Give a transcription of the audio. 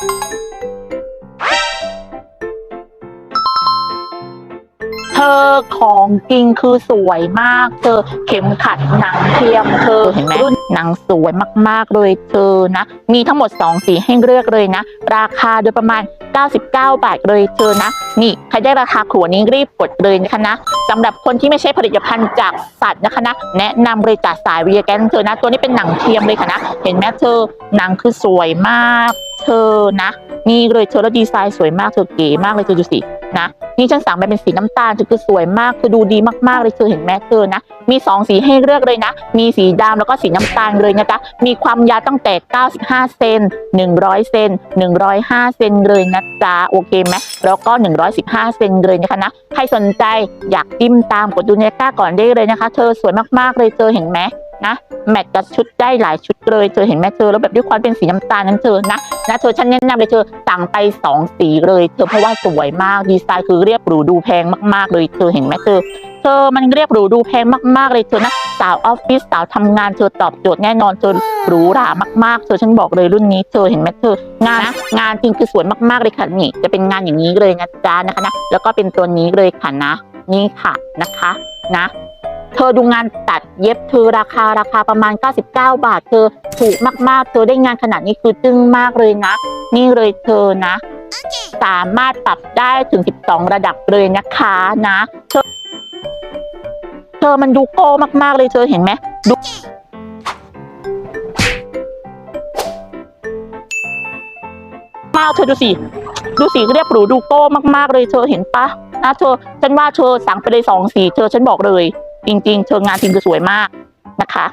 เธอของจริงคือสวยมาก เธอเข็มขัดหนังเทียมเธอเห็นไหมรุ่นหนังสวยมากๆเลยเธอนะ มีทั้งหมด 2 สีให้เลือกเลยนะ ราคาโดยประมาณ 99 บาทเลยเธอนะ นี่ใครได้ราคาขวดนี้รีบกดเลยนะคะนะสำหรับคนที่ไม่ใช่ผลิตภัณฑ์จากสัตว์นะคะนะแนะนำเลยจากสายวีแกนเธอนะ ตัวนี้เป็นหนังเทียมเลยค่ะนะ เห็นไหมเธอหนังคือสวยมาก เธอนะ นี่เลยเธอแล้วดีไซน์สวยมากเธอเก๋มากเลยเธอดูสินะนี่ฉันสั่งมาเป็นสีน้ำตาลคือสวยมากคือดูดีมากๆเลยเธอเห็นไหมเธอนะ มีสองสีให้เลือกเลยนะ มีสีดำแล้วก็สีน้ำตาลเลยนะจ๊ะมีความยาวตั้งแต่ 95 เซน100 เซน105 เซนเลยนะจ๊ะโอเคไหมแล้วก็ 115 เซนเลยนะคะนะใครสนใจอยากจิ้มตามกดดูในก้าก่อนได้เลยนะคะ เธอสวยมากๆเลยเธอเห็นไหม นะแมทกับชุดได้หลายชุดเลยเธอเห็นไหมเธอแล้วแบบด้วยความเป็นสีน้ำตาลนั้นเธอนะนะเธอฉันแนะนำเลยเธอสั่งไปสองสีเลยเธอเพราะว่าสวยมากดีไซน์คือเรียบหรูดูแพงมากๆ เลยเธอเห็นไหมเธอเธอมันเรียบหรูดูแพงมากๆเลยเธอนะสาวออฟฟิศสาวทำงานเธอตอบโจทย์แน่นอนเธอหรูหรามากๆเธอฉันบอกเลยรุ่นนี้เธอเห็นไหมเธองานนะงานจริงคือสวยมากๆเลยค่ะนี่ จะเป็นงานอย่างนี้เลยนะจ๊ะนะคะนะแล้วก็เป็นตัวนี้เลยค่ะนะ นี่ค่ะนะคะนะ เธอดูงานตัดเย็บเธอราคาราคาประมาณ 99 บาท เธอถูกมากๆ เธอได้งานขนาดนี้คือจึ้งมากเลยนะ นี่เลยเธอนะ สามารถปรับได้ถึง 12 ระดับเลยนะคะนะ เธอเธอมันดูโก้มากๆเลยเธอเห็นไหมดูมากเธอดูสิดูสีเรียบหรูดูโก้มากๆเลยเธอเห็นปะนะเธอฉันว่าเธอสั่งไปเลยสองสีเธอฉันบอกเลย จริง ๆเธองานจริงคือสวยมากนะคะ